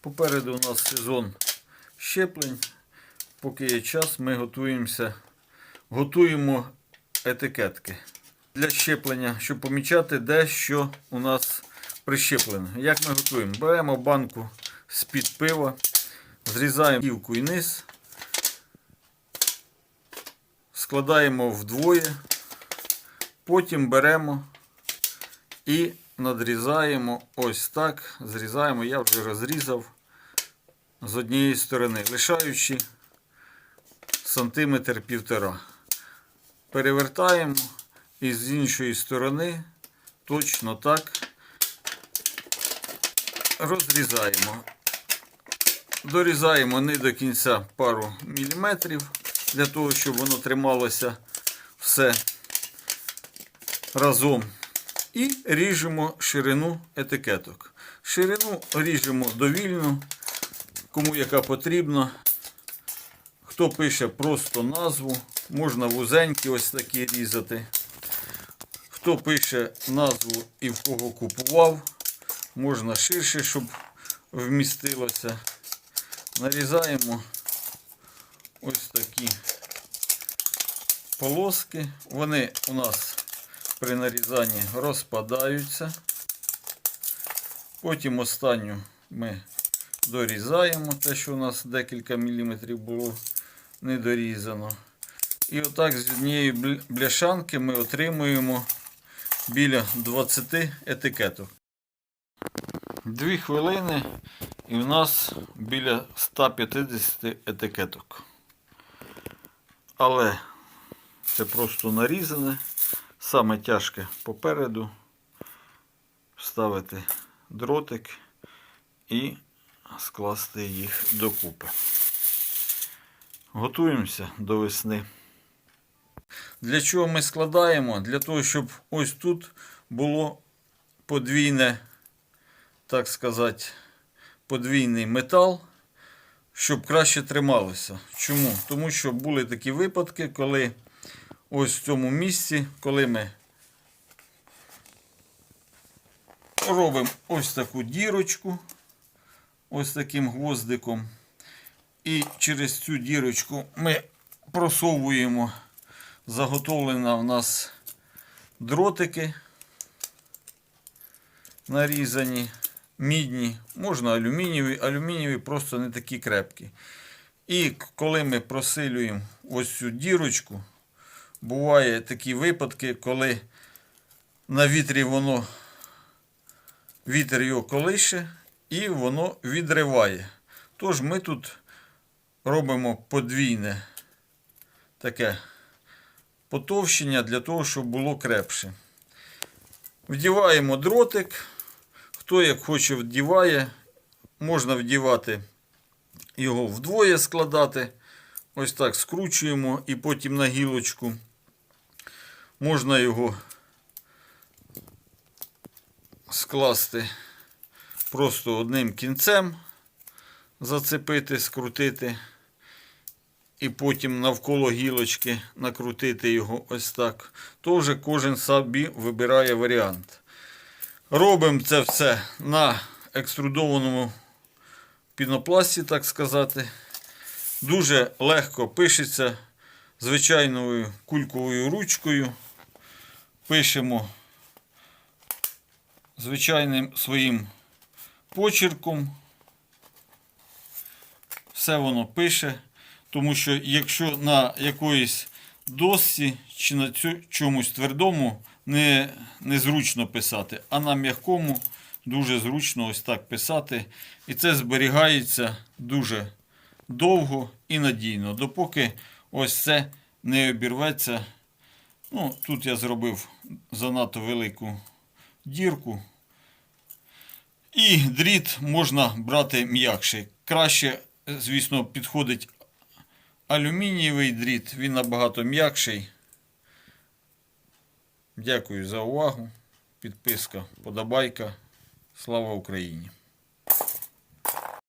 Попереду у нас сезон щеплень. Поки є час, ми готуємося, готуємо етикетки для щеплення, щоб помічати, де що у нас прищеплено. Як ми готуємо? Беремо банку з-під пива, зрізаємо гівку і низ, складаємо вдвоє, потім беремо і надрізаємо ось так. Зрізаємо, я вже розрізав з однієї сторони, лишаючи сантиметр півтора. Перевертаємо і з іншої сторони точно так розрізаємо. Дорізаємо не до кінця пару міліметрів, для того, щоб воно трималося все разом. І ріжемо ширину етикеток. Ширину ріжемо довільно, кому яка потрібна. Хто пише просто назву, можна вузенькі ось такі різати. Хто пише назву і в кого купував, можна ширше, щоб вмістилося. Нарізаємо ось такі полоски. Вони у нас при нарізанні розпадаються. Потім останню ми дорізаємо, те, що у нас декілька міліметрів було не дорізано. І отак з однієї бляшанки ми отримуємо біля 20 етикеток. Дві хвилини і в нас біля 150 етикеток. Але це просто нарізане. Саме тяжке попереду вставити дротик і скласти їх докупи. Готуємося до весни. Для чого ми складаємо? Для того, щоб ось тут було подвійне, так сказати, подвійний метал, щоб краще трималося. Чому? Тому що були такі випадки, коли ось в цьому місці, коли ми робимо ось таку дірочку, ось таким гвоздиком. І через цю дірочку ми просовуємо заготовлені в нас дротики нарізані, мідні, можна алюмінієві, алюмінієві просто не такі крепкі. І коли ми просилюємо ось цю дірочку, буває такі випадки, коли на вітрі воно вітер його колише і воно відриває. Тож ми тут робимо подвійне таке потовщення для того, щоб було крепше. Вдіваємо дротик. Хто як хоче вдіває, можна вдівати його вдвоє складати. Ось так скручуємо і потім на гілочку. Можна його скласти просто одним кінцем, зацепити, скрутити. І потім навколо гілочки накрутити його ось так. То вже кожен собі вибирає варіант. Робимо це все на екструдованому пінопласті, так сказати. Дуже легко пишеться звичайною кульковою ручкою. Пишемо звичайним своїм почерком. Все воно пише. Тому що якщо на якоїсь досці чи на чомусь твердому не, незручно писати, а на м'якому дуже зручно ось так писати. І це зберігається дуже довго і надійно, допоки ось це не обірветься. Ну, тут я зробив занадто велику дірку. І дріт можна брати м'якший. Краще, звісно, підходить алюмінієвий дріт, він набагато м'якший. Дякую за увагу. Підписка, подобайка. Слава Україні!